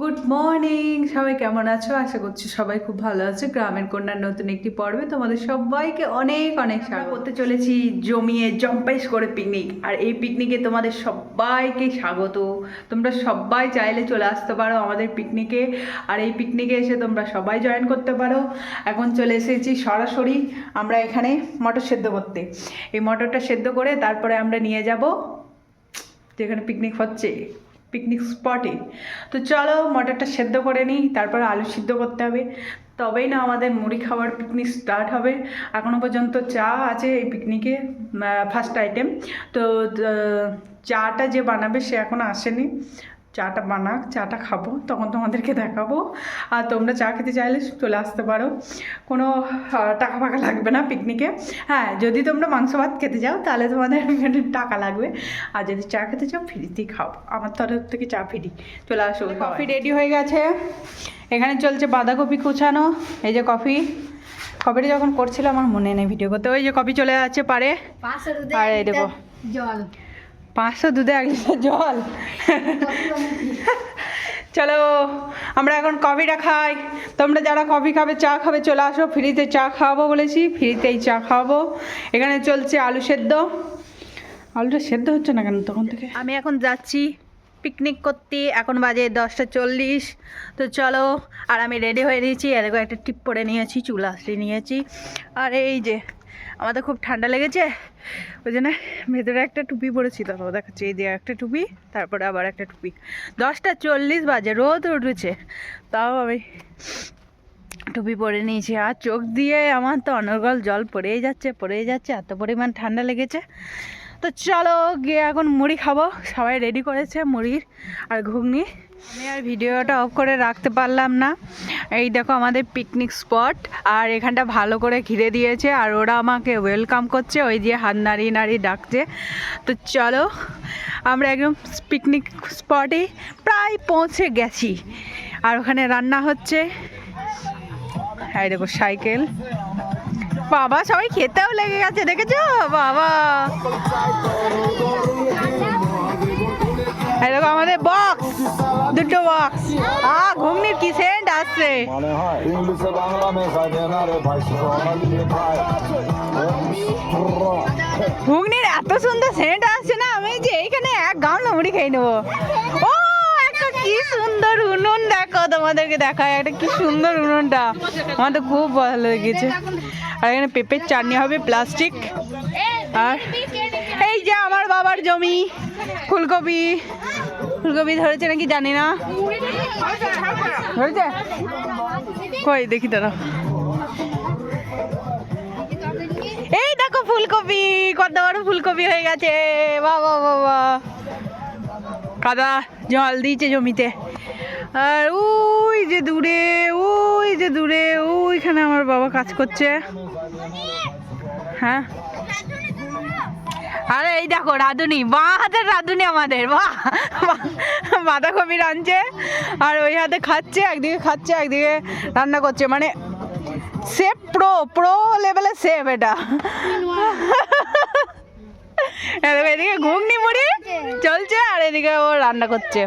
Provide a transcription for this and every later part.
Good morning সবাই কেমন আছো? আশা করছি সবাই খুব ভালো আছে। গ্রামের কন্যার নতুন একটি পর্বে তোমাদের সবাইকে অনেক অনেক স্বাগত। করতে চলেছি জমিয়ে জম্পাইশ করে পিকনিক আর এই পিকনিকে তোমাদের সবাইকে স্বাগত। তোমরা সবাই চাইলে চলে আসতে পারো আমাদের পিকনিকে আর এই পিকনিকে এসে তোমরা সবাই জয়েন করতে পারো। এখন চলে এসেছি সরাসরি আমরা এখানে মটর সেদ্ধ করতে। এই মটরটা সেদ্ধ করে তারপরে আমরা নিয়ে যাব, যেখানে পিকনিক হচ্ছে। পিকনিক স্পটে তো চলো মটরটা সেদ্ধ করে নিই, তারপর আলু সিদ্ধ করতে হবে। তবেই না আমাদের মুড়ি খাওয়ার পিকনিক স্টার্ট হবে। এখনও পর্যন্ত চা আছে এই পিকনিকে ফার্স্ট আইটেম তো চাটা যে বানাবে সে এখনও আসেনি। চাটা বানাক চাটা খাব তখন তোমাদেরকে দেখাবো। আর তোমরা চা খেতে চাইলে চলে আসতে পারো। কোনো টাকা ফাঁকা লাগবে না পিকনিকে হ্যাঁ যদি তোমরা মাংস ভাত খেতে যাও তাহলে তোমাদের টাকা লাগবে। আর যদি চা খেতে চাও ফ্রিতেই খাও। আমার তরফ থেকে চা ফ্রি। চলে আসো। কফি রেডি হয়ে গেছে। এখানে চলছে বাঁধাকপি কুচানো। এই যে কফি। কফিটা যখন করছিলাম আমার মনে নেই ভিডিও করতে। ওই যে কফি চলে যাচ্ছে পারে আর এই দেখো। জল। পাঁচশো দুধে এক লিটার জল। চলো, আমরা এখন কফিটা খাই। তোমরা যারা কফি খাবে, চা খাবে, চলে আসো। ফ্রিতে চা খাওয়াবো বলেছি, ফ্রিতেই চা খাওয়াবো। এখানে চলছে আলু সেদ্ধ। আলুটা সেদ্ধ হচ্ছে না কেন তখন থেকে? আমি এখন যাচ্ছি পিকনিক করতে। এখন বাজে দশটা চল্লিশ। তো চলো, আর আমি রেডি হয়ে নিয়েছি। এরকম একটা টিপ পরে নিয়েছি, চুল আসতে নিয়েছি। আর এই যে আমাদের খুব ঠান্ডা লেগেছে, ওই জন্য ভেতরে একটা টুপি পরেছি। তারপর দেখাচ্ছি, এই যে একটা টুপি, তারপরে আবার একটা টুপি। দশটা চল্লিশ বাজে, রোদ উঠেছে, তাও আমি টুপি পরে নিয়েছি। আর চোখ দিয়ে আমার তো অনর্গল জল পড়েই যাচ্ছে পড়েই যাচ্ছে, এত পরিমাণ ঠান্ডা লেগেছে। তো চলো গিয়ে এখন মুড়ি খাব, সবাই রেডি করেছে মুড়ির আর ঘুগনি। আমি আর ভিডিওটা অফ করে রাখতে পারলাম না। এই দেখো আমাদের পিকনিক স্পট আর এখানটা ভালো করে ঘিরে দিয়েছে, আর ওরা আমাকে ওয়েলকাম করছে, ওই দিয়ে হাত নাড়িয়ে নাড়িয়ে ডাকছে। তো চলো, আমরা একদম পিকনিক স্পটে প্রায় পৌঁছে গেছি। আর ওখানে রান্না হচ্ছে। এই দেখো সাইকেল। বাবা, সবাই খেতেও লেগে গেছে, দেখেছ? বাবা। এই দেখো আমাদের বক্স দুটো বক্স আ ঘুগনির কি সেন্ট আসছে? মানে হয় ইংলিশে বাংলা মেশাই না রে ভাই ভাই ঘুগনির এত সুন্দর সেন্ট আসছে না আমি যে এইখানে এক গামলা মুড়ি খেয়ে নেব। ও একটা কি সুন্দর উনুন দেখো তোমাদেরকে দেখায় একটা কি সুন্দর উনুনটা। আমার তো খুব ভালো লেগেছে। আর এখানে পেঁপের চাটনি হবে প্লাস্টিক আর এই যে আমার বাবার জমি। ফুলকপি। ফুলকপি ধরেছে নাকি জানি না। ধরেছে? কই, দেখি দাঁড়া এই দেখো ফুলকপি, কত বড় ফুলকপি হয়ে গেছে। বাবা বাবা কাদা জল দিয়েছে জমিতে। আর ওই যে দূরে, ওই যে দূরে, ওইখানে আমার বাবা কাজ করছে। হ্যাঁ? আরে এই দেখো, রাঁধুনি। বাঁ হাতের রাঁধুনি আমাদের। বাহ বাঁধাকপি রাঁধছে আর ওই হাতে খাচ্ছে, একদিকে খাচ্ছে, একদিকে রান্না করছে। মানে সেফ প্রো প্রো লেভেলে সেফ এটা। এদিকে ঘুগনি মুড়ি চলছে, আর এদিকে ও রান্না করছে।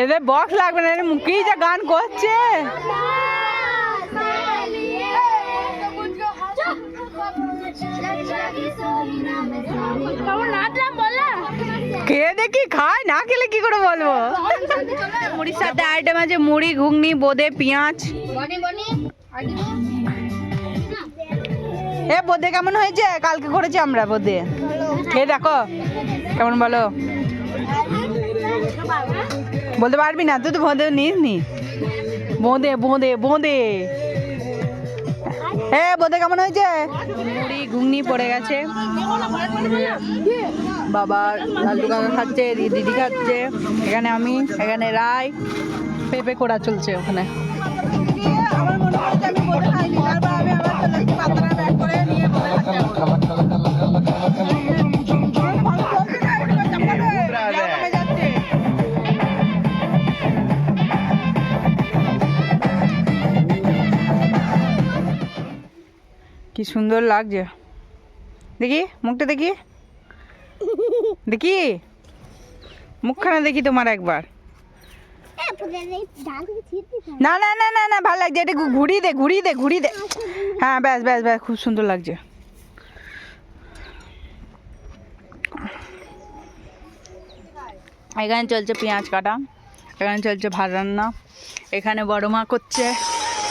এদের বক্স লাগবে না মুখেই যা গান করছে। খেয়ে দেখি খায় না খেলে কি করে বলব? মুড়ির সাথে আইটেম আছে মুড়ি ঘুগনি বোদে পেঁয়াজ। এ বোদে কেমন হয়েছে? কালকে করেছি আমরা বোদে। খেয়ে দেখো কেমন বলো? বলতে পারবি না তুই তো বোঁদে নিস নি বোঁদে বোঁদে বোঁদে এ বোঁদে কেমন হয়েছে? মুড়ি ঘুগনি পড়ে গেছে। বাবা লালটু কাকা খাচ্ছে দিদি খাচ্ছে। এখানে আমি এখানে রায় পেঁপে কোড়া চলছে ওখানে। সুন্দর লাগছে। দেখি, মুখটা দেখি। দেখি। মুখখানা দেখি তোমার একবার। না না না না না, ভালো লাগছে। এটা ঘুরিয়ে দে ঘুরিয়ে দে ঘুরিয়ে দে। হ্যাঁ ব্যাস ব্যাস ব্যাস, খুব সুন্দর লাগছে। এখানে চলছে পেঁয়াজ কাটা। এখানে চলছে ভাত রান্না। এখানে বড় মা করছে।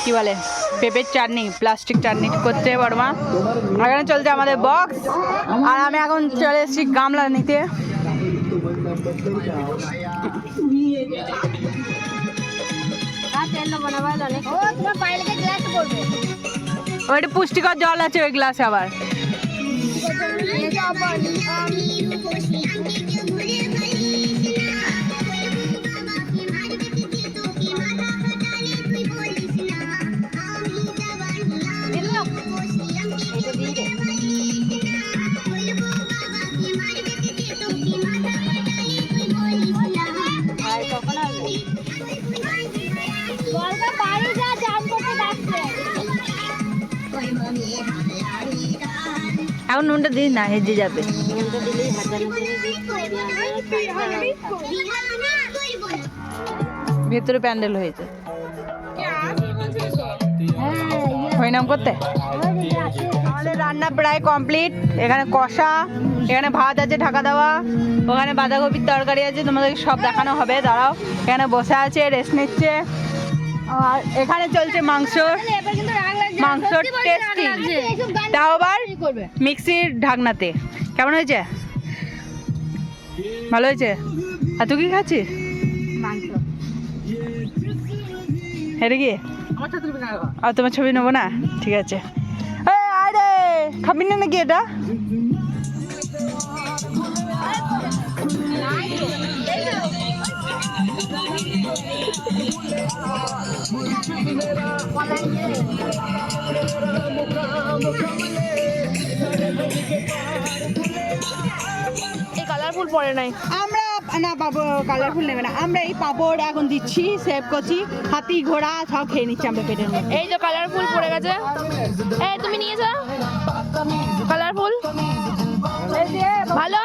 কি বলে? পেঁপের চাটনি প্লাস্টিক চাটনি করতে মা। এখানে চলছে আমাদের বক্স আর আমি এখন চলে এসেছি গামলা নিতে। ওইটা পুষ্টিকর জল আছে ওই গ্লাসে আবার। এখন নুনটা না হেজে যাবে। ভেতরে প্যান্ডেল হয়েছে। হরিনাম করতে? রান্না প্রায় কমপ্লিট। এখানে কষা, এখানে ভাত আছে ঢাকা দেওয়া, ওখানে বাঁধাকপির তরকারি আছে তোমাদের সব দেখানো হবে। দাঁড়াও, এখানে বসে আছে রেস্ট নিচ্ছে। আর এখানে চলছে মাংস। মাংস টেস্টি তাও আবার মিক্সির ঢাকনাতে। কেমন হয়েছে? ভালো হয়েছে? আর তুই কি খাচ্ছিস? এটা কি? আর তোমার ছবি নেব না? ঠিক আছে। আরে খাবি না নাকি এটা? কালারফুল পরে নাই। আমরা না পাবো কালারফুল নেবে না। আমরা এই পাপড় এখন দিচ্ছি সেভ করছি। হাতি ঘোড়া সব খেয়ে নিচ্ছি আমরা পেটের মধ্যে এই যে কালারফুল পড়ে গেছে। এই তুমি নিয়েছো কালারফুল ভালো?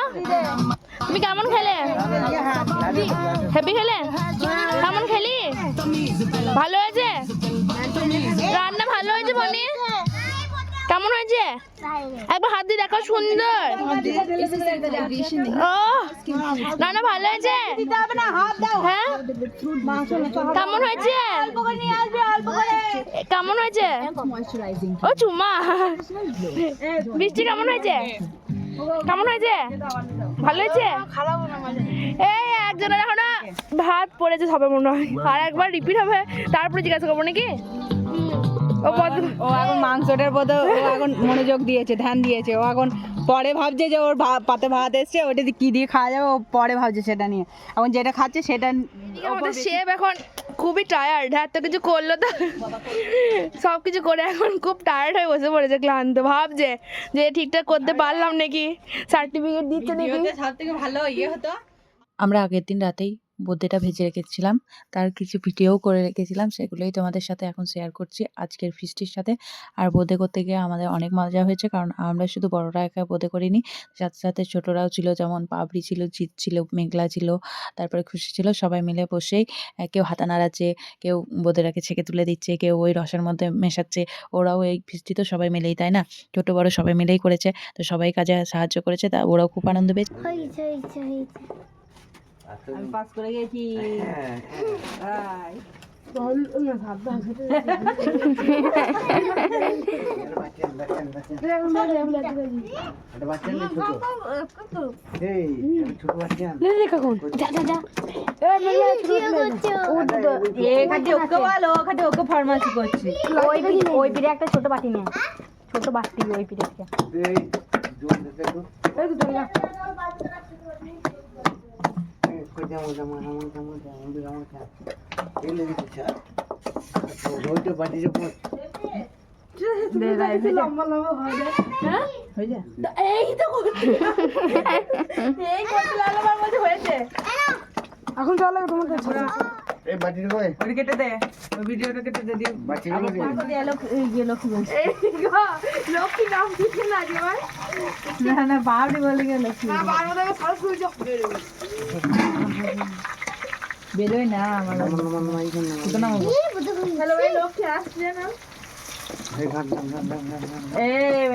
তুমি কেমন খেলে? হেভি খেলে? কেমন খেলি? ভালো হয়েছে? রান্না ভালো হয়েছে বনি? কেমন হয়েছে? একবার হাত দিয়ে দেখো সুন্দর। ও রান্না ভালো হয়েছে? হ্যাঁ? কেমন হয়েছে? কেমন হয়েছে? ও চুমা বৃষ্টি কেমন হয়েছে? কেমন হয়েছে? ভালো হয়েছে? এই একজনের এখন ভাত পড়েছে সবে মনে হয়। আর একবার রিপিট হবে। তারপরে জিজ্ঞাসা করব নাকি? ও ও এখন মাংসটার পথে ও এখন মনোযোগ দিয়েছে ধ্যান দিয়েছে। ও এখন পরে ভাবছে যে ওর পাতে ভাত এসছে ওটা দিয়ে কী দিয়ে খাওয়া যাবে ও পরে ভাবছে সেটা নিয়ে। এখন যেটা খাচ্ছে সেটা আমাদের শেফ এখন খুবই টায়ার্ড এত কিছু করল তো। সব কিছু করে এখন খুব টায়ার্ড হয়ে বসে পড়েছে ক্লান্ত। ভাবছে যে ঠিকঠাক করতে পারলাম নাকি? সার্টিফিকেট দিচ্ছে নাকি? সব থেকে ভালো ইয়ে হতো? আমরা আগের দিন রাতেই বোঁদেটা ভেজে রেখেছিলাম। তার কিছু ভিডিও করে রেখেছিলাম, সেগুলোই তোমাদের সাথে এখন শেয়ার করছি আজকের ফিস্টির সাথে। আর বোঁদে করতে গিয়ে আমাদের অনেক মজা হয়েছে, কারণ আমরা শুধু বড়রা একা বোঁদে করিনি। সাথে সাথে ছোটরাও ছিল, যেমন পাবড়ি ছিল জিৎ ছিল, মেঘলা ছিল, তারপরে খুশি ছিল, সবাই মিলে বসেই কেউ হাতা নাড়াচ্ছে, কেউ বোঁদেরাকে ছেঁকে তুলে দিচ্ছে, কেউ ওই রসের মধ্যে মেশাচ্ছে। ওরাও এই ফিস্টি তো সবাই মিলেই, তাই না? ছোট বড় সবাই মিলেই করেছে, তো সবাই কাজে সাহায্য করেছে, তা ওরাও খুব আনন্দ পেয়েছে। আমি পাস করে গেছি। ফার্মাসি করছি। ওই পিঠে একটা ছোট বাটি নিয়ে। আয়। ছোট বাটি ওই পিঠে হয়ে এখন চলো তোমার কাছে এই বাটিটা কেটে দে ভিডিওটা কেটে দে দিয়ে বাটিটা কই লক্ষ্মী নাম দিচ্ছে না যে ভাই না না বাবরি বলে গেল না সরস্বতী চক বেরোয় না আমার হ্যালো ভাই লক্ষ্মী আসছে না এই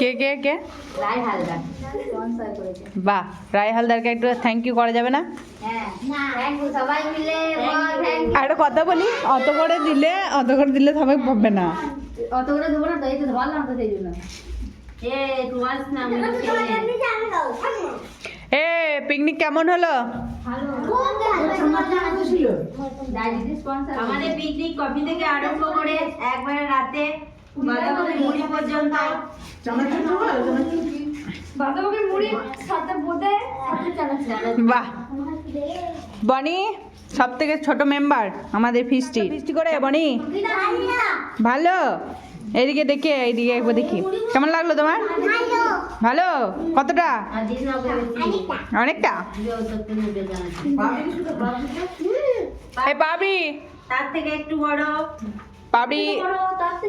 কে কে কে? রাই হালদার স্পন্সর করেছে। বাহ রায় হালদারকে একটু থ্যাংক ইউ করা যাবে না? হ্যাঁ। থ্যাংক ইউ সবাই মিলে থ্যাংক আর একটা কথা বলি অত করে দিলে অত করে দিলে সবাই পাবে না। অত করে দেবো না তো এই তো ধরলাম তো সেই জন্য। এ পিকনিক কেমন হলো? আমাদের পিকনিক কফি থেকে আরম্ভ করে একবারে রাতে বাঁধাকপি মুড়ি পর্যন্ত। বাঁধাকপি মুড়ি সাথে বোঁদে বাহ। বনি সব থেকে ছোট মেম্বার আমাদের ফিস্টি ফিস্টি করে বনি? ভালো? এদিকে দেখে এইদিকে একবার দেখি। কেমন লাগল তোমার? ভালো। কতটা? অনেকটা? পাবড়ি তার থেকে একটু বড় পাবড়ি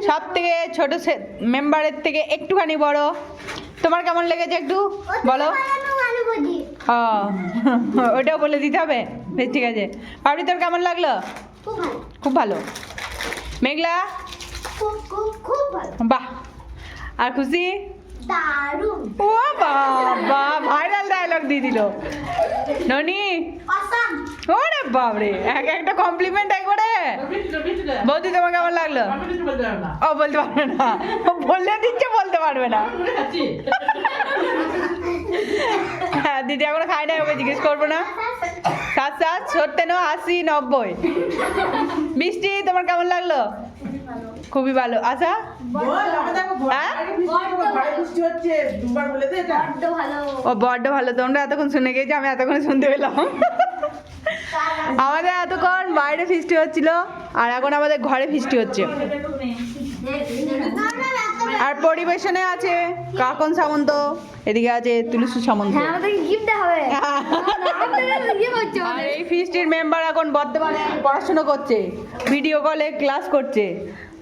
সব থেকে ছোট মেম্বারের থেকে একটুখানি বড়। তোমার কেমন লেগেছে একটু? বলো। ওটাও বলে দিতে হবে। বেশ ঠিক আছে। পাবড়ি তোর কেমন লাগল? খুব ভালো। মেঘলা? বাহ। আর খুশি? ও বাবা ভাইরাল ডায়লগ দিয়ে দিল। ননি? ওরে বাবরে এক একটা কমপ্লিমেন্ট একবারে বৌদি তোমার কেমন লাগল? ও বলতে পারবে না। বললে দিচ্ছে বলতে পারবে না। হ্যাঁ দিদি এখনও খাই না ওকে জিজ্ঞেস করব না। সাত সাত সত্তর আশি নব্বই। মিষ্টি তোমার কেমন লাগল? খুবই ভালো। আচ্ছা? হ্যাঁ? ও বড্ড ভালো। তোমরা এতক্ষণ শুনে গেছো আমি এতক্ষণ শুনতে পেলাম। আমাদের এতক্ষণ বাইরে ফিস্টি হচ্ছিল আর এখন আমাদের ঘরে ফিস্টি হচ্ছে। আর পরিবেশনে আছে কাকন সামন্ত এদিকে আছে তুলসী সামন্ত। করছ আর এই ফিস্টির মেম্বার এখন বর্তমানে পড়াশোনা করছে ভিডিও কলে ক্লাস করছে।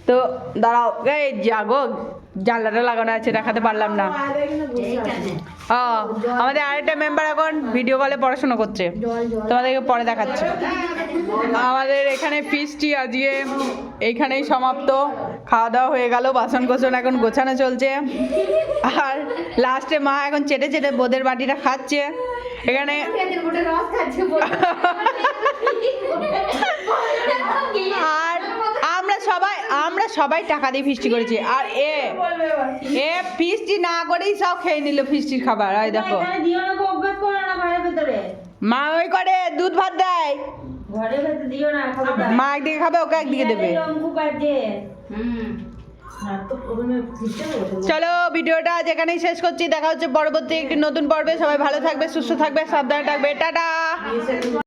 তো দাঁড়াও, এই জাগো, জানলাটা লাগানো আছে, দেখাতে পারলাম না। ও, আমাদের আরেকটা মেম্বার এখন ভিডিও কলে পড়াশোনা করছে। তোমাদেরকে পরে দেখাচ্ছে। আমাদের এখানে ফিস্টি আজকে এইখানেই সমাপ্ত। খাওয়া দাওয়া হয়ে গেল বাসন কোসন এখন গোছানো চলছে। আর লাস্টে মা এখন চেটে চেটে বোদের বাটিটা খাচ্ছে। এখানে আর আমরা সবাই সবাই টাকা দিয়ে ফিস্টি করেছি। আর এ এ ফিস্টি না করেই সব খেয়ে নিল ফিস্টির খাবার। হয় দেখো। মা ওই করে দুধ ভাত দেয়। মা একদিকে খাবে ওকে একদিকে দেবে। চলো ভিডিওটা যেখানেই শেষ করছি। দেখা হচ্ছে পরবর্তী একটি নতুন পর্বে। সবাই ভালো থাকবে সুস্থ থাকবে সাবধানে থাকবে। টাটা!